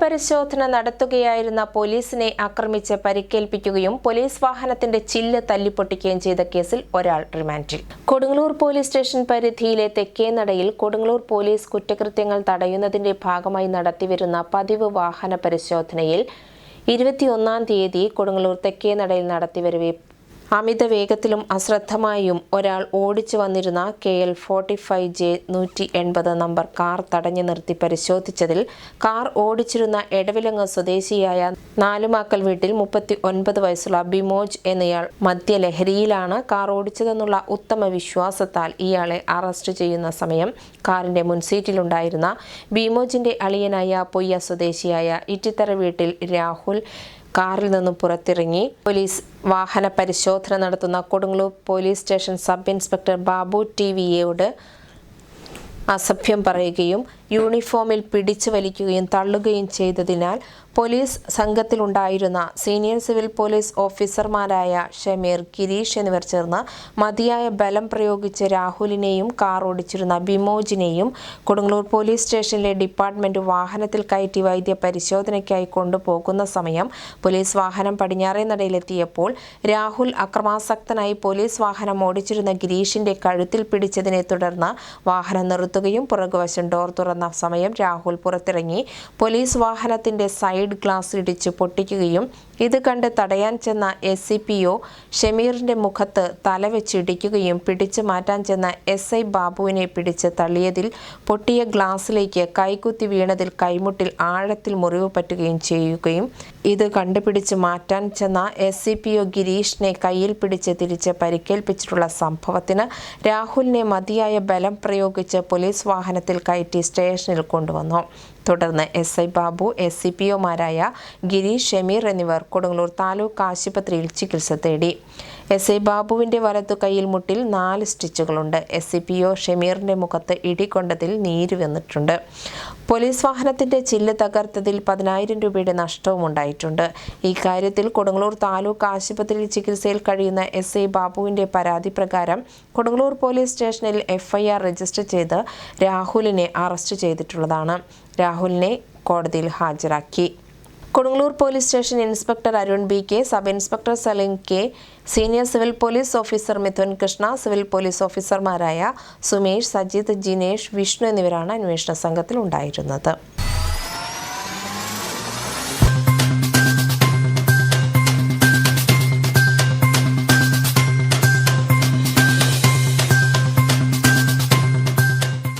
പരിശോധന നടത്തുകയായിരുന്ന പോലീസിനെ ആക്രമിച്ച് പരിക്കേൽപ്പിക്കുകയും പോലീസ് വാഹനത്തിന്റെ ചില്ല് തല്ലിപ്പൊട്ടിക്കുകയും ചെയ്ത കേസിൽ ഒരാൾ റിമാൻഡിൽ. കൊടുങ്ങല്ലൂർ പോലീസ് സ്റ്റേഷൻ പരിധിയിലെ തെക്കേനടയിൽ കൊടുങ്ങല്ലൂർ പോലീസ് കുറ്റകൃത്യങ്ങൾ തടയുന്നതിന്റെ ഭാഗമായി നടത്തിവരുന്ന പതിവ് വാഹന പരിശോധനയിൽ ഇരുപത്തിയൊന്നാം തീയതി കൊടുങ്ങല്ലൂർ തെക്കേനടയിൽ നടത്തിവരവെ അമിത വേഗത്തിലും അശ്രദ്ധമായും ഒരാൾ ഓടിച്ചു വന്നിരുന്ന K L forty five J നൂറ്റി എൺപത് നമ്പർ കാർ തടഞ്ഞു നിർത്തി പരിശോധിച്ചതിൽ കാർ ഓടിച്ചിരുന്ന എടവിലങ്ങ് സ്വദേശിയായ നാലുമാക്കൽ വീട്ടിൽ മുപ്പത്തി ഒൻപത് വയസ്സുള്ള ബിമോജ് എന്നയാൾ മദ്യലഹരിയിലാണ് കാർ ഓടിച്ചതെന്നുള്ള ഉത്തമ വിശ്വാസത്താൽ ഇയാളെ അറസ്റ്റ് ചെയ്യുന്ന സമയം കാറിന്റെ മുൻസീറ്റിലുണ്ടായിരുന്ന ബിമോജിന്റെ അളിയനായ പൊയ്യ സ്വദേശിയായ ഇറ്റിത്തറ വീട്ടിൽ രാഹുൽ കാറിൽ നിന്നും പുറത്തിറങ്ങി പോലീസ് വാഹന പരിശോധന നടത്തുന്ന Kodungallur police station sub inspector Babu T വിയോട് അസഭ്യം പറയുകയും യൂണിഫോമിൽ പിടിച്ചു വലിക്കുകയും തള്ളുകയും ചെയ്തതിനാൽ പോലീസ് സംഘത്തിലുണ്ടായിരുന്ന സീനിയർ സിവിൽ പോലീസ് ഓഫീസർമാരായ ഷമീർ ഗിരീഷ് എന്നിവർ ചേർന്ന് മതിയായ ബലം പ്രയോഗിച്ച് രാഹുലിനെയും കാർ ഓടിച്ചിരുന്ന ബിമോജിനെയും കൊടുങ്ങല്ലൂർ പോലീസ് സ്റ്റേഷനിലെ ഡിപ്പാർട്ട്മെന്റ് വാഹനത്തിൽ കയറ്റി വൈദ്യ പരിശോധനയ്ക്കായി കൊണ്ടുപോകുന്ന സമയം പോലീസ് വാഹനം പടിഞ്ഞാറേ നടയിലെത്തിയപ്പോൾ രാഹുൽ അക്രമാസക്തനായി പോലീസ് വാഹനം ഓടിച്ചിരുന്ന ഗിരീഷിന്റെ കഴുത്തിൽ പിടിച്ചതിനെ തുടർന്ന് വാഹനം നിർത്തുകയും പുറകുവശം ഡോർ തുറന്ന സമയം രാഹുൽ പുറത്തിറങ്ങി. പോലീസ് വാഹനത്തിന്റെ സൈഡ് ഗ്ലാസ് ഇടിച്ച് പൊട്ടിക്കുകയും ഇത് കണ്ട് തടയാൻ ചെന്ന എസ് സി പി ഒ ഷമീറിന്റെ മുഖത്ത് തലവെച്ചിടിക്കുകയും പിടിച്ചു മാറ്റാൻ ചെന്ന എസ് ഐ ബാബുവിനെ പിടിച്ച് തള്ളിയതിൽ പൊട്ടിയ ഗ്ലാസ്സിലേക്ക് കൈകുത്തി വീണതിൽ കൈമുട്ടിൽ ആഴത്തിൽ മുറിവ് പറ്റുകയും ചെയ്യുകയും ഇത് കണ്ടുപിടിച്ച് മാറ്റാൻ ചെന്ന എസ് സി പി ഒ ഗിരീഷിനെ കയ്യിൽ പിടിച്ച് തിരിച്ച് പരിക്കേൽപ്പിച്ചിട്ടുള്ള സംഭവത്തിന് രാഹുലിനെ മതിയായ ബലം പ്രയോഗിച്ച് പോലീസ് വാഹനത്തിൽ കയറ്റി സ്റ്റേഷനിൽ കൊണ്ടുവന്നു. തുടർന്ന് S I Babu S C P ഒമാരായ Girish Shameer എന്നിവർ കൊടുങ്ങല്ലൂർ താലൂക്ക് ആശുപത്രിയിൽ ചികിത്സ തേടി. എസ് ഐ ബാബുവിന്റെ വലത്തു കൈയിൽ മുട്ടിൽ നാല് സ്റ്റിച്ചുകളുണ്ട്. എസ് സി പി ഒ ഷമീറിന്റെ മുഖത്ത് ഇടികൊണ്ടതിൽ നീര് വന്നിട്ടുണ്ട്. പോലീസ് വാഹനത്തിന്റെ ചില്ല് തകർത്തതിൽ പതിനായിരം രൂപയുടെ നഷ്ടവും ഉണ്ടായിട്ടുണ്ട്. ഈ കാര്യത്തിൽ കൊടുങ്ങല്ലൂർ താലൂക്ക് ആശുപത്രിയിൽ ചികിത്സയിൽ കഴിയുന്ന എസ് ഐ ബാബുവിന്റെ പരാതി പ്രകാരം കൊടുങ്ങല്ലൂർ പോലീസ് സ്റ്റേഷനിൽ എഫ്ഐആർ രജിസ്റ്റർ ചെയ്ത് രാഹുലിനെ അറസ്റ്റ് ചെയ്തിട്ടുള്ളതാണ്. രാഹുലിനെ കോടതിയിൽ ഹാജരാക്കി. Kodungallur police station inspector Arun B K sub inspector Salim K senior civil police officer Mithun Krishna civil police ഓഫീസർമാരായ സുമേഷ് സജിത് ജിനേഷ് വിഷ്ണു എന്നിവരാണ് അന്വേഷണ സംഘത്തിൽ ഉണ്ടായിരുന്നത്